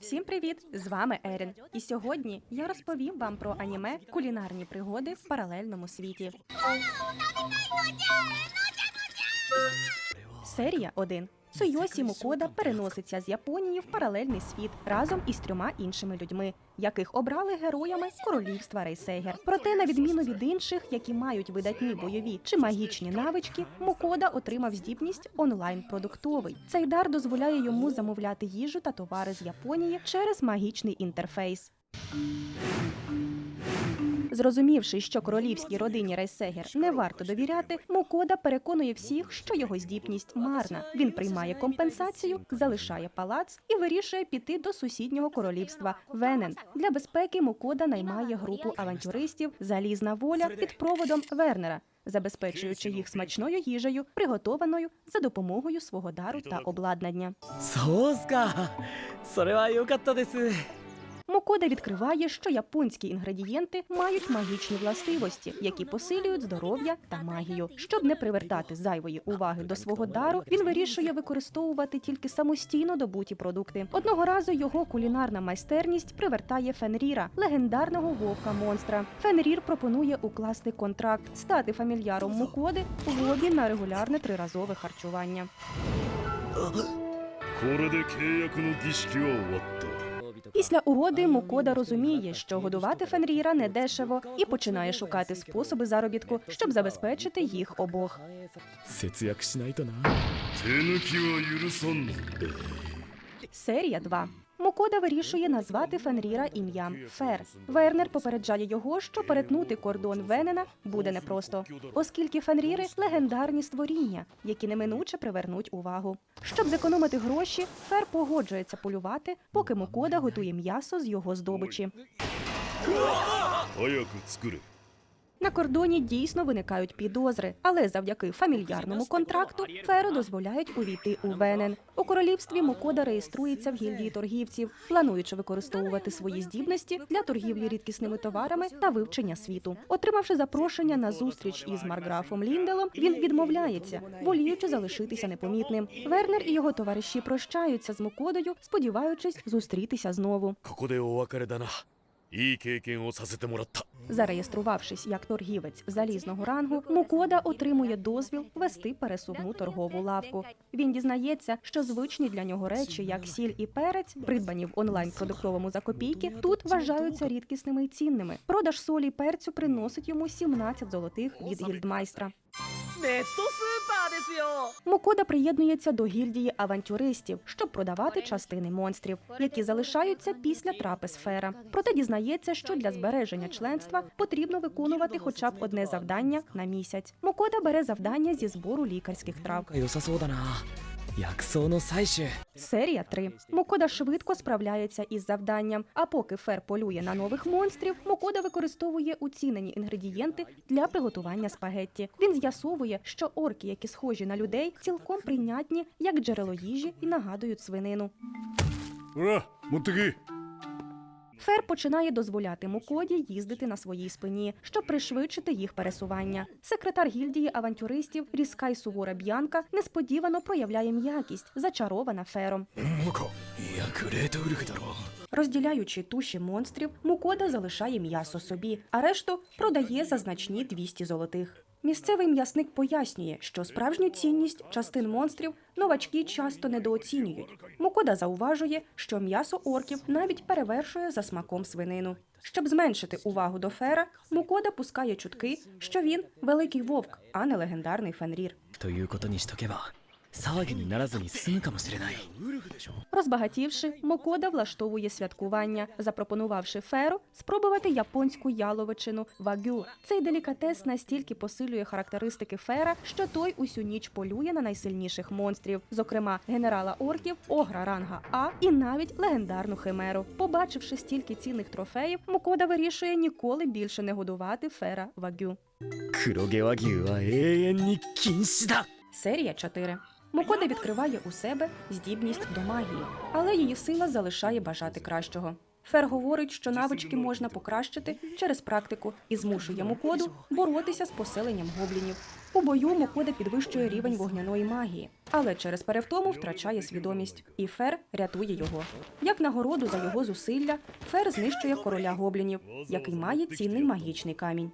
Всім привіт! З вами Ерін. І сьогодні я розповім вам про аніме кулінарні пригоди в паралельному світі. Серія 1. Цуйосі Мукода переноситься з Японії в паралельний світ разом із трьома іншими людьми, яких обрали героями королівства Рейсегер. Проте, на відміну від інших, які мають видатні бойові чи магічні навички, Мукода отримав здібність онлайн-продуктовий. Цей дар дозволяє йому замовляти їжу та товари з Японії через магічний інтерфейс. Зрозумівши, що королівській родині Рейсегер не варто довіряти, Мукода переконує всіх, що його здібність марна. Він приймає компенсацію, залишає палац і вирішує піти до сусіднього королівства Венен. Для безпеки Мукода наймає групу авантюристів Залізна воля під проводом Вернера. Забезпечуючи їх смачною їжею, приготованою за допомогою свого дару та обладнання. そ Мокода відкриває, що японські інгредієнти мають магічні властивості, які посилюють здоров'я та магію. Щоб не привертати зайвої уваги до свого дару, він вирішує використовувати тільки самостійно добуті продукти. Одного разу його кулінарна майстерність привертає Фенріра, легендарного вовка монстра. Фенрір пропонує укласти контракт, стати фамільяром Мукоди в обмін на регулярне триразове харчування. これで契約の儀式は終わった Після угоди Мукода розуміє, що годувати Фенріра не дешево, і починає шукати способи заробітку, щоб забезпечити їх обох. Серія 2 Мукода вирішує назвати Фенріра ім'ям Фер. Вернер попереджає його, що перетнути кордон Венена буде непросто, оскільки Фенріри легендарні створіння, які неминуче привернуть увагу. Щоб зекономити гроші, Фер погоджується полювати, поки Мукода готує м'ясо з його здобичі. На кордоні дійсно виникають підозри, але завдяки фамільярному контракту феро дозволяють увійти у Венен. У королівстві Мукода реєструється в гільдії торгівців, плануючи використовувати свої здібності для торгівлі рідкісними товарами та вивчення світу. Отримавши запрошення на зустріч із Марграфом Лінделом, він відмовляється, воліючи залишитися непомітним. Вернер і його товариші прощаються з Мукодою, сподіваючись зустрітися знову. ここでお別れだないい経験をさせてもらった Зареєструвавшись як торгівець залізного рангу, Мукода отримує дозвіл вести пересувну торгову лавку. Він дізнається, що звичні для нього речі, як сіль і перець, придбані в онлайн-продуктовому за копійки, тут вважаються рідкісними і цінними. Продаж солі й перцю приносить йому 17 золотих від гільдмайстра. Мокода приєднується до гільдії авантюристів, щоб продавати частини монстрів, які залишаються після траписфера. Проте дізнається, що для збереження членства потрібно виконувати хоча б одне завдання на місяць. Мокода бере завдання зі збору лікарських трав. Серія 3. Мокода швидко справляється із завданням. А поки фер полює на нових монстрів, Мокода використовує уцінені інгредієнти для приготування спагетті. Він з'ясовує, що орки, які схожі на людей, цілком прийнятні як джерело їжі і нагадують свинину. Ура! Мотики! Фер починає дозволяти мукоді їздити на своїй спині, щоб пришвидшити їх пересування. Секретар гільдії авантюристів різка й сувора б'янка несподівано проявляє м'якість, зачарована фером. Розділяючи туші монстрів, мукода залишає м'ясо собі, а решту продає за значні 200 золотих. Місцевий м'ясник пояснює, що справжню цінність частин монстрів новачки часто недооцінюють. Мукода зауважує, що м'ясо орків навіть перевершує за смаком свинину. Щоб зменшити увагу до фера, Мукода пускає чутки, що він великий вовк, а не легендарний Фенрір. Розбагатівши, Мокода влаштовує святкування, запропонувавши феру спробувати японську яловичину вагю. Цей делікатес настільки посилює характеристики фера, що той усю ніч полює на найсильніших монстрів, зокрема генерала орків, огра ранга А і навіть легендарну химеру. Побачивши стільки цінних трофеїв, Мокода вирішує ніколи більше не годувати фера вагю. Е Серія 4 Мокода відкриває у себе здібність до магії, але її сила залишає бажати кращого. Фер говорить, що навички можна покращити через практику і змушує Мукоду боротися з поселенням гоблінів. У бою Мукода підвищує рівень вогняної магії, але через перевтому втрачає свідомість, і Фер рятує його. Як нагороду за його зусилля, Фер знищує короля гоблінів, який має цінний магічний камінь.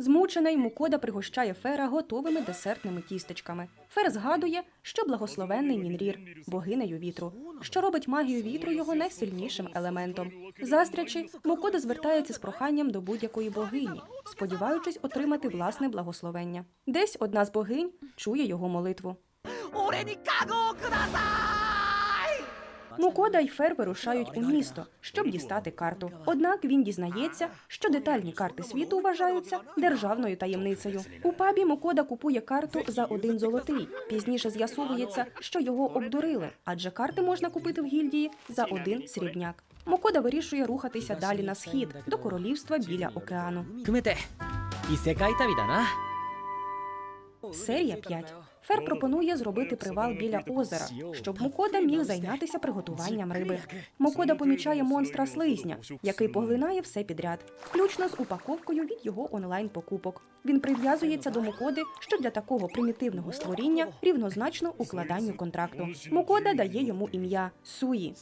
Змучений Мукода пригощає Фера готовими десертними тістечками. Фер згадує, що благословенний Нінрір, богинею вітру, що робить магію вітру його найсильнішим елементом. Застрячи, Мукода звертається з проханням до будь-якої богині, сподіваючись отримати власне благословення. Десь одна з богинь чує його молитву. Мукода й фер вирушають у місто, щоб дістати карту. Однак він дізнається, що детальні карти світу вважаються державною таємницею. У пабі Мукода купує карту за один золотий. Пізніше з'ясовується, що його обдурили, адже карти можна купити в гільдії за один срібняк. Мокода вирішує рухатися далі на схід до королівства біля океану. Серія 5. Фер пропонує зробити привал біля озера, щоб Мукода міг зайнятися приготуванням риби. Мукода помічає монстра слизня, який поглинає все підряд, включно з упаковкою від його онлайн-покупок. Він прив'язується до Мукоди, що для такого примітивного створіння рівнозначно укладанню контракту. Мукода дає йому ім'я Суї.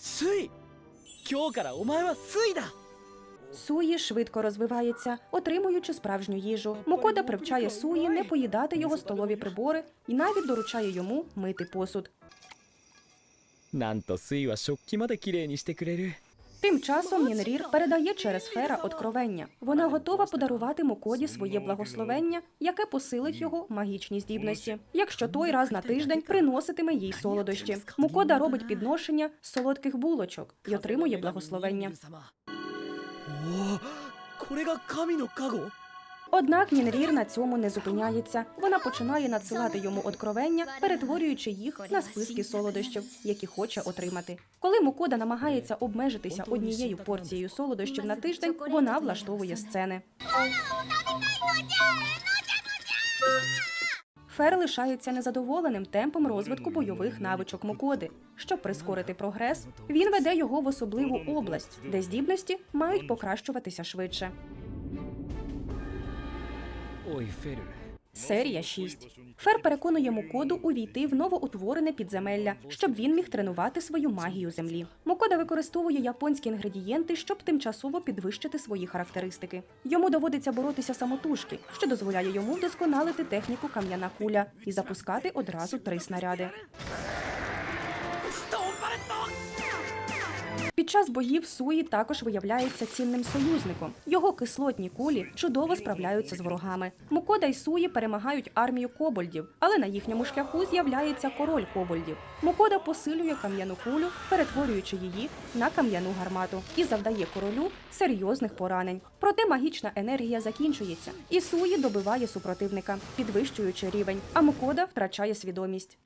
Суї швидко розвивається, отримуючи справжню їжу. Мукода привчає Суї не поїдати його столові прибори і навіть доручає йому мити посуд. なんとスイは食器まできれいにしてくれる Тим часом Нінрір передає через Фера откровення. Вона готова подарувати Мукоді своє благословення, яке посилить його магічні здібності. Якщо той раз на тиждень приноситиме їй солодощі. Мукода робить підношення солодких булочок і отримує благословення. Однак Нінрір на цьому не зупиняється. Вона починає надсилати йому откровення, перетворюючи їх на списки солодощів, які хоче отримати. Коли Мукода намагається обмежитися однією порцією солодощів на тиждень, вона влаштовує сцени. Фер лишається незадоволеним темпом розвитку бойових навичок Мокоди. Щоб прискорити прогрес, він веде його в особливу область, де здібності мають покращуватися швидше. Ой, Ферю, Серія 6. Фер переконує Мукоду увійти в новоутворене підземелля, щоб він міг тренувати свою магію землі. Мукода використовує японські інгредієнти, щоб тимчасово підвищити свої характеристики. Йому доводиться боротися самотужки, що дозволяє йому вдосконалити техніку кам'яна куля і запускати одразу три снаряди. Під час боїв Суї також виявляється цінним союзником. Його кислотні кулі чудово справляються з ворогами. Мукода й Суї перемагають армію кобольдів, але на їхньому шляху з'являється король кобольдів. Мукода посилює кам'яну кулю, перетворюючи її на кам'яну гармату, і завдає королю серйозних поранень. Проте магічна енергія закінчується, і Суї добиває супротивника, підвищуючи рівень, а Мукода втрачає свідомість.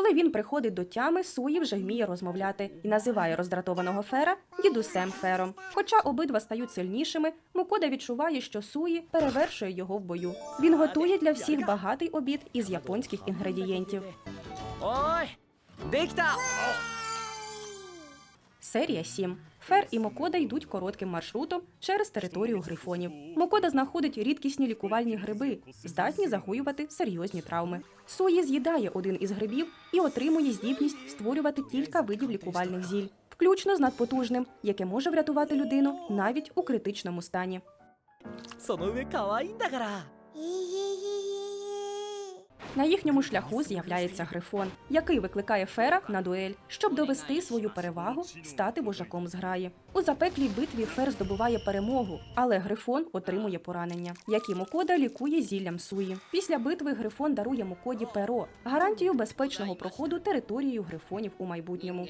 Коли він приходить до тями, суї вже вміє розмовляти і називає роздратованого фера дідусем фером. Хоча обидва стають сильнішими, Мукода відчуває, що суї перевершує його в бою. Він готує для всіх багатий обід із японських інгредієнтів. Ой, дикта! Серія 7. Фер і Мокода йдуть коротким маршрутом через територію грифонів. Мокода знаходить рідкісні лікувальні гриби, здатні загоювати серйозні травми. Суї з'їдає один із грибів і отримує здібність створювати кілька видів лікувальних зіль, включно з надпотужним, яке може врятувати людину навіть у критичному стані. その上可愛いんだから на їхньому шляху з'являється грифон, який викликає фера на дуель, щоб довести свою перевагу, стати вожаком зграї. У запеклій битві фер здобуває перемогу, але грифон отримує поранення, які Мокода лікує зіллям суї. Після битви грифон дарує Мокоді перо, гарантію безпечного проходу територією грифонів у майбутньому.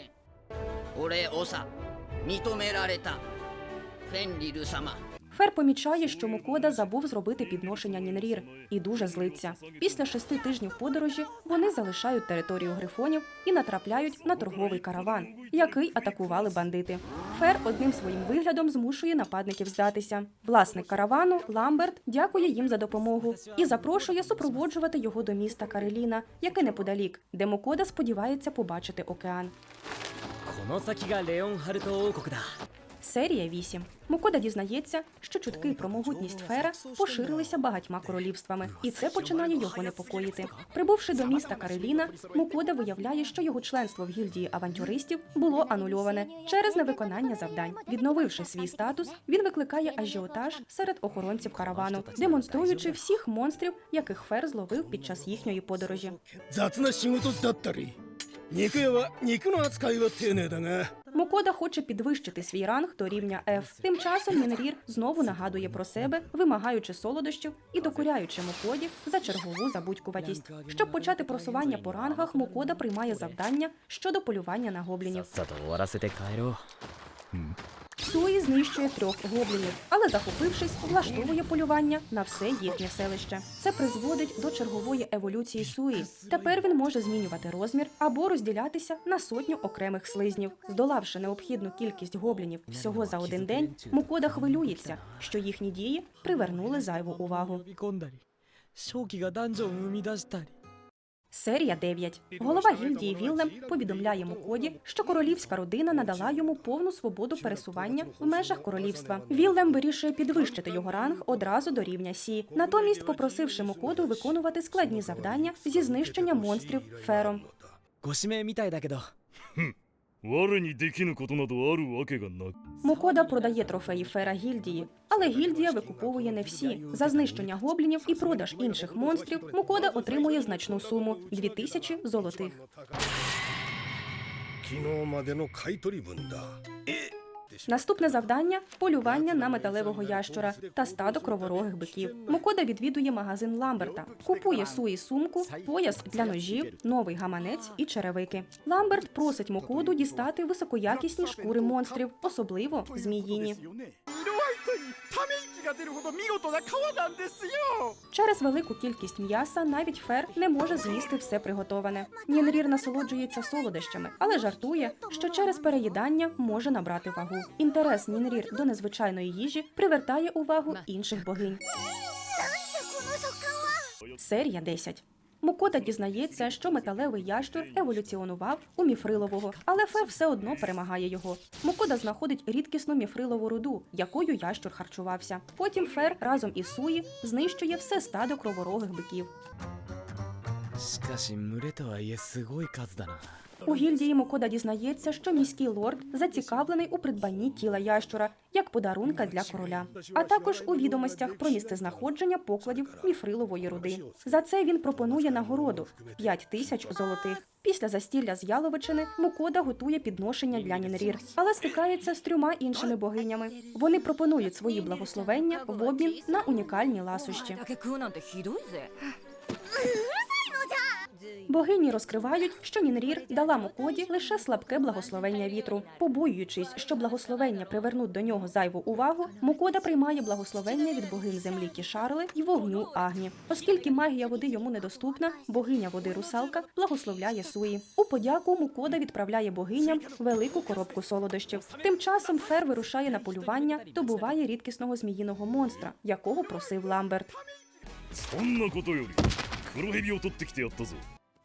Оре оса, Фенрілю сама. られたフェンリル様 Фер помічає, що Мукода забув зробити підношення Нінрір і дуже злиться. Після шести тижнів подорожі вони залишають територію грифонів і натрапляють на торговий караван, який атакували бандити. Фер одним своїм виглядом змушує нападників здатися. Власник каравану Ламберт дякує їм за допомогу і запрошує супроводжувати його до міста Кареліна, яке неподалік, де Мукода сподівається побачити океан. この先がレオンハルト王国だ Серія 8. Мукода дізнається, що чутки про могутність Фера поширилися багатьма королівствами, і це починає його непокоїти. Прибувши до міста Кареліна, Мукода виявляє, що його членство в гільдії авантюристів було анульоване через невиконання завдань. Відновивши свій статус, він викликає ажіотаж серед охоронців каравану, демонструючи всіх монстрів, яких Фер зловив під час їхньої подорожі. 雑な仕事だったり肉屋は肉の扱いは丁寧だが Мукода хоче підвищити свій ранг до рівня F. Тим часом Мінрір знову нагадує про себе, вимагаючи солодощів і докоряючи Мокоді за чергову забудькуватість. Щоб почати просування по рангах, Мокода приймає завдання щодо полювання на гоблінів. Суї знищує трьох гоблінів, але захопившись, влаштовує полювання на все їхнє селище. Це призводить до чергової еволюції суї. Тепер він може змінювати розмір або розділятися на сотню окремих слизнів. Здолавши необхідну кількість гоблінів всього за один день, мукода хвилюється, що їхні дії привернули зайву увагу. Серія 9. Голова гільдії Віллем повідомляє Мукоді, що королівська родина надала йому повну свободу пересування в межах королівства. Віллем вирішує підвищити його ранг одразу до рівня Сі, натомість попросивши Мукоду виконувати складні завдання зі знищення монстрів фером. ご指名みたいだけど我にできぬことなどあるわけがなく Мукода продає трофеї фера гільдії, але гільдія викуповує не всі. За знищення гоблінів і продаж інших монстрів Мукода отримує значну суму 2000 золотих. 昨日までの買い取り分だ Наступне завдання полювання на металевого ящура та стадо кроворогих биків. Мукода відвідує магазин Ламберта, купує суї сумку, пояс для ножів, новий гаманець і черевики. Ламберт просить Мукоду дістати високоякісні шкури монстрів, особливо зміїні. Через велику кількість м'яса навіть фер не може з'їсти все приготоване. Нінрір насолоджується солодощами, але жартує, що через переїдання може набрати вагу. Інтерес Нінрір до незвичайної їжі привертає увагу інших богинь. Серія 10 Мукода дізнається, що металевий ящур еволюціонував у міфрилового, але Фе все одно перемагає його. Мукода знаходить рідкісну міфрилову руду, якою ящур харчувався. Потім Фер разом із Суї знищує все стадо кроворогих биків. しかし群れとはいえすごい数だな У гільдії Мукода дізнається, що міський лорд зацікавлений у придбанні тіла ящура як подарунка для короля, а також у відомостях про місцезнаходження покладів міфрилової руди. За це він пропонує нагороду 5 тисяч золотих. Після застілля з Яловичини Мукода готує підношення для Нінрір, але стикається з трьома іншими богинями. Вони пропонують свої благословення в обмін на унікальні ласощі. Богині розкривають, що Нінрір дала Мукоді лише слабке благословення вітру. Побоюючись, що благословення привернуть до нього зайву увагу, Мукода приймає благословення від богинь землі Кішарли й вогню Агні. Оскільки магія води йому недоступна, богиня води русалка благословляє Суї. У подяку Мукода відправляє богиням велику коробку солодощів. Тим часом Фер вирушає на полювання, добуває рідкісного зміїного монстра, якого просив Ламберт. そんなことより黒蛇を取ってきてやったぞ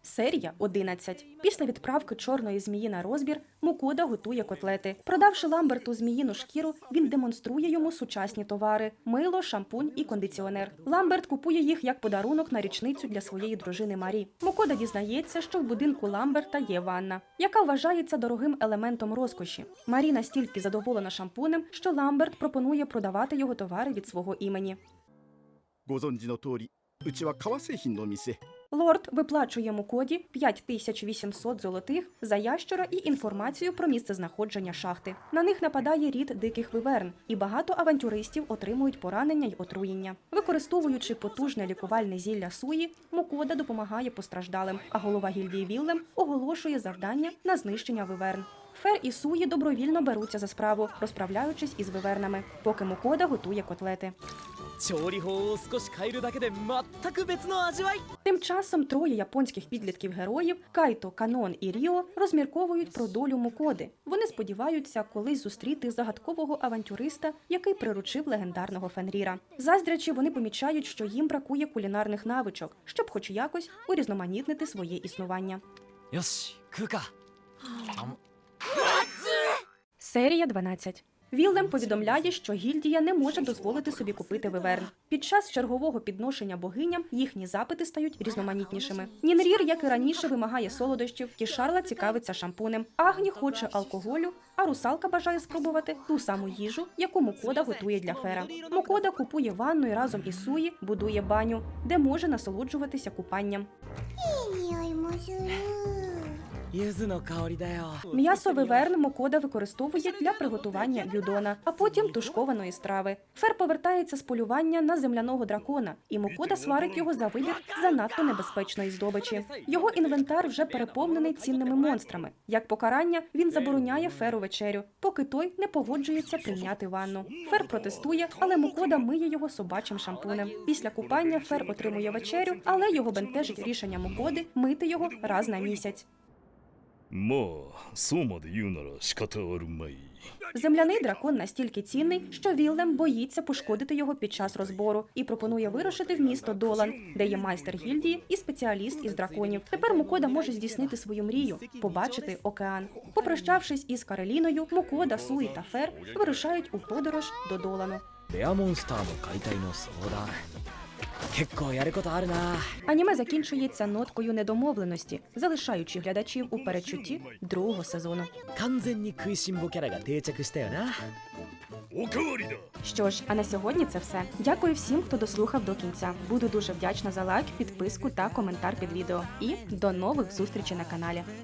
Серія 11. Після відправки чорної змії на розбір Мукода готує котлети. Продавши Ламберту зміїну шкіру, він демонструє йому сучасні товари: мило, шампунь і кондиціонер. Ламберт купує їх як подарунок на річницю для своєї дружини Марі. Мукода дізнається, що в будинку Ламберта є ванна, яка вважається дорогим елементом розкоші. Марі настільки задоволена шампунем, що Ламберт пропонує продавати його товари від свого імені. ご存知の通りうちは革製品の店 Лорд виплачує Мукоді 5800 золотих за ящура і інформацію про місце знаходження шахти. На них нападає рід диких виверн, і багато авантюристів отримують поранення й отруєння. Використовуючи потужне лікувальне зілля суї, Мукода допомагає постраждалим, а голова гільдії Віллем оголошує завдання на знищення виверн. Фер і Суї добровільно беруться за справу, розправляючись із вивернами, поки Мукода готує котлети. Тим часом троє японських підлітків героїв Кайто, Канон і Ріо розмірковують про долю Мукоди. Вони сподіваються колись зустріти загадкового авантюриста, який приручив легендарного Фенріра. Заздрячи, вони помічають, що їм бракує кулінарних навичок, щоб, хоч якось, урізноманітнити своє існування. Йош, Серія 12 Віллем повідомляє, що гільдія не може дозволити собі купити виверн. Під час чергового підношення богиням їхні запити стають різноманітнішими. Нінрір, як і раніше, вимагає солодощів, Кішарла цікавиться шампунем. Агні хоче алкоголю, а русалка бажає спробувати ту саму їжу, яку Мукода готує для Фера. Мукода купує ванну і разом із Суї будує баню, де може насолоджуватися купанням. М'ясо виверн Мокода використовує для приготування бюдона, а потім тушкованої страви. Фер повертається з полювання на земляного дракона, і Мокода сварить його за вибір занадто небезпечної здобичі. Його інвентар вже переповнений цінними монстрами. Як покарання, він забороняє Феру вечерю, поки той не погоджується прийняти ванну. Фер протестує, але Мокода миє його собачим шампунем. Після купання Фер отримує вечерю, але його бентежить рішення Мокоди мити його раз на місяць. Земляний дракон настільки цінний, що Віллем боїться пошкодити його під час розбору і пропонує вирушити в місто Долан, де є майстер гільдії і спеціаліст із драконів. Tепер Мукода може здійснити свою мрію побачити океан. Попрощавшись із Кареліною, Мукода, Суї та Фер вирушають у подорож до Долану. Ко я рекотарна Аніме закінчується ноткою недомовленості, залишаючи глядачів у передчутті другого сезону. Що ж, а на сьогодні це все. Дякую всім, хто дослухав до кінця. Буду дуже вдячна за лайк, підписку та коментар під відео. І до нових зустрічей на каналі.